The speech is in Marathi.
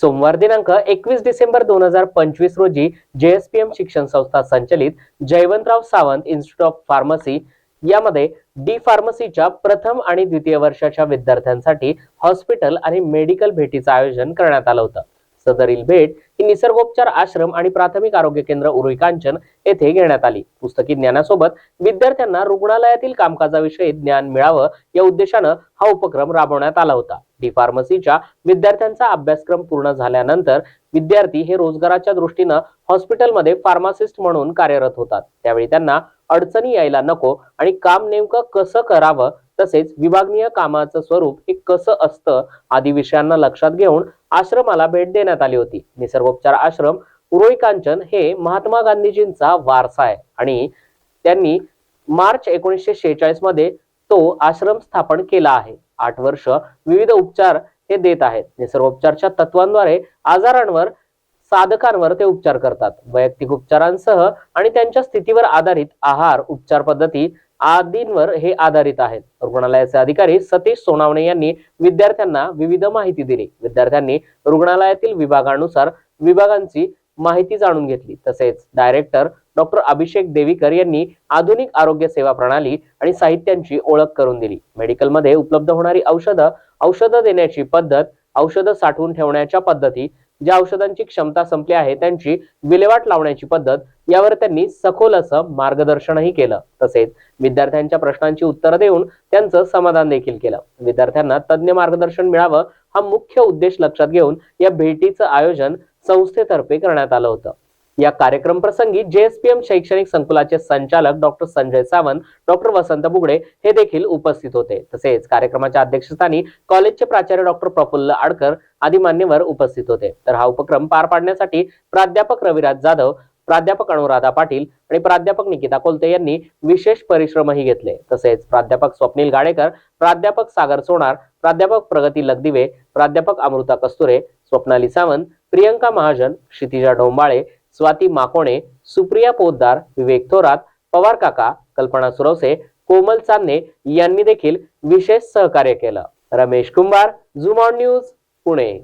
सोमवार दिनांक एकवीस डिसेंबर दोन हजार पंचवीस रोजी जेएसपीएम शिक्षण संस्था संचलित Jaywantrao Sawant institute of pharmacy यामध्ये डी फार्मसीच्या प्रथम आणि द्वितीय वर्षाच्या विद्यार्थ्यांसाठी हॉस्पिटल आणि मेडिकल भेटीचं आयोजन करण्यात आलं होतं. सदरील भेट ही निसर्गोपचार आश्रम आणि प्राथमिक आरोग्य केंद्र उरुई कांचन येथे घेण्यात आली. पुस्तकी ज्ञानासोबत विद्यार्थ्यांना रुग्णालयातील कामकाजाविषयी ज्ञान मिळावं या उद्देशानं हा उपक्रम राबवण्यात आला होता. डी फार्मसीच्या विद्यार्थ्यांचा अभ्यासक्रम पूर्ण झाल्यानंतर विद्यार्थी हे रोजगाराच्या दृष्टीनं हॉस्पिटलमध्ये फार्मासिस्ट म्हणून कार्यरत होतात. त्यावेळी त्यांना अडचणी यायला नको आणि काम नेमकं कसं करावं तसेच विभागनीय कामाचं स्वरूप हे कसं असतं आदी विषयांना लक्षात घेऊन आश्रमाला भेट देण्यात आली होती. निसर्गोपचार आश्रम उरोई कांचन हे महात्मा गांधीजींचा वारसा आहे आणि त्यांनी मार्च एकोणीसशे शेहेचाळीसमध्ये तो आश्रम स्थापन केला आहे. आठ वर्ष विविध उपचार हे देत आहेत. निसर्गोपचारच्या तत्वांद्वारे आजारांवर साधकांवर ते उपचार करतात. वैयक्तिक उपचारांसह आणि त्यांच्या स्थितीवर आधारित आहार उपचार पद्धती आदींवर हे आधारित आहेत. रुग्णालयाचे अधिकारी सतीश सोनावणे यांनी विद्यार्थ्यांना विविध माहिती दिली. विद्यार्थ्यांनी रुग्णालयातील विभागानुसार विभागांची माहिती जाणून घेतली. तसेच डायरेक्टर डॉक्टर अभिषेक देवीकर यांनी आधुनिक आरोग्य सेवा प्रणाली आणि साहित्यांची ओळख करून दिली. मेडिकलमध्ये उपलब्ध होणारी औषधं औषधं देण्याची पद्धत औषधं साठवून ठेवण्याच्या पद्धती ज्या औषधांची क्षमता संपली आहे त्यांची विल्हेवाट लावण्याची पद्धत यावर त्यांनी सखोल असं मार्गदर्शनही केलं. तसेच विद्यार्थ्यांच्या प्रश्नांची उत्तरं देऊन त्यांचं समाधान देखील केलं. विद्यार्थ्यांना तज्ज्ञ मार्गदर्शन मिळावं हा मुख्य उद्देश लक्षात घेऊन या भेटीचं आयोजन संस्थेतर्फे करण्यात आलं होतं. या कार्यक्रम प्रसंगी जेएसपीएम शैक्षणिक संकुलाचे संचालक डॉक्टर संजय सावंत डॉक्टर वसंत बुगडे हे देखील उपस्थित होते. तसेच कार्यक्रमाच्या अध्यक्षस्थानी कॉलेजचे प्राचार्य डॉक्टर प्रफुल्ल आडकर आदी मान्यवर उपस्थित होते. तर हा उपक्रम पार पाडण्यासाठी प्राध्यापक रविराज जाधव प्राध्यापक अनुराधा पाटील आणि प्राध्यापक निकिता कोलते यांनी विशेष परिश्रमही घेतले. तसेच प्राध्यापक स्वप्नील गाडेकर प्राध्यापक सागर सोनार प्राध्यापक प्रगती लगदिवे प्राध्यापक अमृता कस्तुरे स्वप्नाली सावंत प्रियंका महाजन क्षितिजा ढोंबाळे स्वाती माकोणे सुप्रिया पोद्दार विवेक थोरात पवार काका कल्पना सुरवसे कोमल चांदणे यांनी देखील विशेष सहकार्य केलं. रमेश कुंभार झुम न्यूज पुणे.